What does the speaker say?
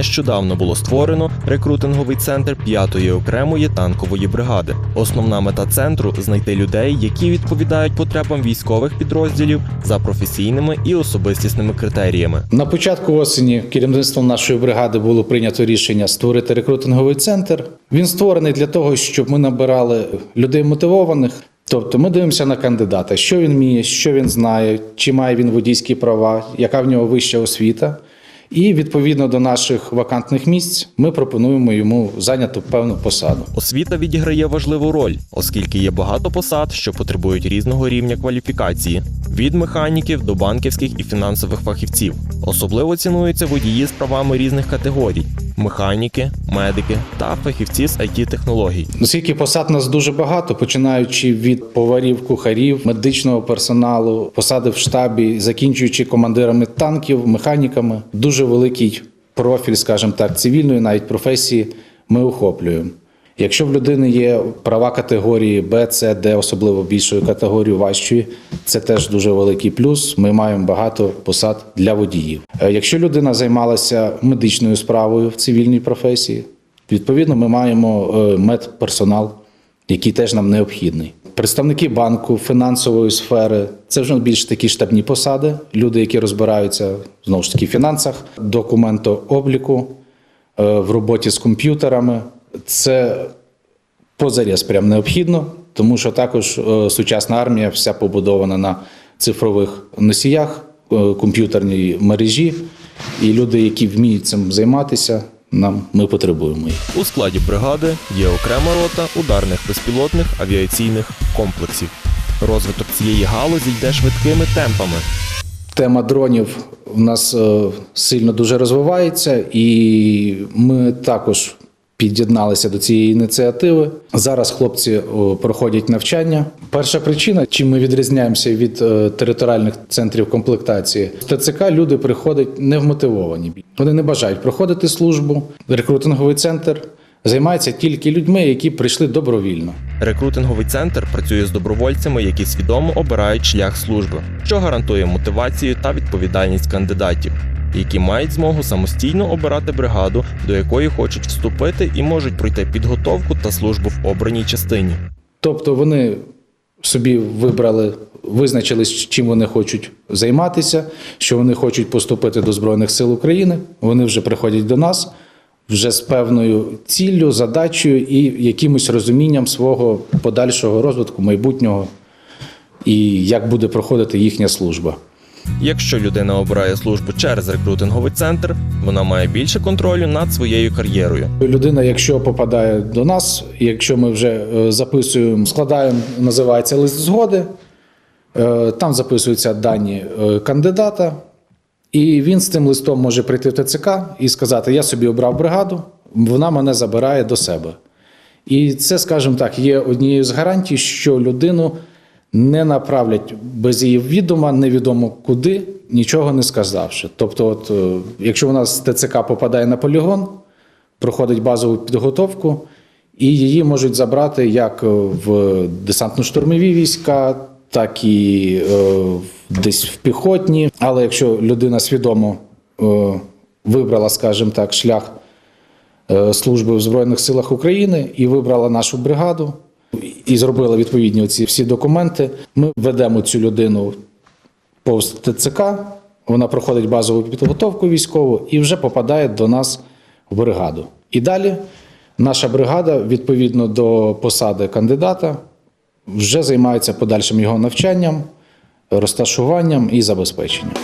нещодавно було створено рекрутинговий центр 5-ї окремої танкової бригади. Основна мета центру знайти людей, які відповідають потребам військових підрозділів за професійними і особистісними критеріями. На початку осені керівництвом нашої бригади було прийнято рішення створити рекрутинговий центр. Він створений для того, щоб ми набирали людей мотивованих. Тобто ми дивимося на кандидата, що він вміє, що він знає, чи має він водійські права, яка в нього вища освіта. І відповідно до наших вакантних місць ми пропонуємо йому зайняти певну посаду. Освіта відіграє важливу роль, оскільки є багато посад, що потребують різного рівня кваліфікації від механіків до банківських і фінансових фахівців. Особливо цінуються водії з правами різних категорій: механіки, медики та фахівці з it технологій Оскільки посад нас дуже багато, починаючи від поварів, кухарів, медичного персоналу, посади в штабі, закінчуючи командирами танків, механіками, дуже великий профіль, скажімо так, цивільної навіть професії ми охоплюємо. Якщо в людини є права категорії Б, С, Д, особливо більшої категорії важчої, це теж дуже великий плюс. Ми маємо багато посад для водіїв. Е, Якщо людина займалася медичною справою в цивільній професії, відповідно ми маємо е, медперсонал, який теж нам необхідний. Представники банку, фінансової сфери це вже більш такі штабні посади, люди, які розбираються знову ж таки в фінансах, документообліку, е, в роботі з комп'ютерами. Це позаріз прям необхідно, тому що також е, сучасна армія вся побудована на цифрових носіях, е, комп'ютерній мережі, і люди, які вміють цим займатися, нам ми потребуємо їх. У складі бригади є окрема рота ударних безпілотних авіаційних комплексів. Розвиток цієї галузі йде швидкими темпами. Тема дронів в нас е, сильно дуже розвивається, і ми також під'єдналися до цієї ініціативи. Зараз хлопці проходять навчання. Перша причина, чим ми відрізняємося від е, територіальних центрів комплектації, в ТЦК люди приходять невмотивовані. Вони не бажають проходити службу. Рекрутинговий центр займається тільки людьми, які прийшли добровільно. Рекрутинговий центр працює з добровольцями, які свідомо обирають шлях служби, що гарантує мотивацію та відповідальність кандидатів, які мають змогу самостійно обирати бригаду, до якої хочуть вступити, і можуть пройти підготовку та службу в обраній частині. Тобто вони собі вибрали, визначились, чим вони хочуть займатися, що вони хочуть поступити до Збройних сил України. Вони вже приходять до нас вже з певною ціллю, задачею і якимось розумінням свого подальшого розвитку, майбутнього і як буде проходити їхня служба. Якщо людина обирає службу через рекрутинговий центр, вона має більше контролю над своєю кар'єрою. Людина, якщо попадає до нас, якщо ми вже е, записуємо, складаємо, називається лист згоди, е, там записуються дані е, кандидата, і він з тим листом може прийти в ТЦК і сказати: Я собі обрав бригаду, вона мене забирає до себе. І це, скажімо так, є однією з гарантій, що людину не направлять без її відома, невідомо куди, нічого не сказавши. Тобто, от, е, якщо вона з ТЦК попадає на полігон, проходить базову підготовку, і її можуть забрати як в десантно-штурмові війська, так і е, десь в піхотні. Але якщо людина свідомо е, вибрала, скажімо так, шлях е, служби в Збройних силах України і вибрала нашу бригаду, і зробила відповідні ці всі документи, ми ведемо цю людину повз ТЦК, вона проходить базову підготовку військову і вже попадає до нас в бригаду. І далі наша бригада, відповідно до посади кандидата, вже займається подальшим його навчанням, розташуванням і забезпеченням.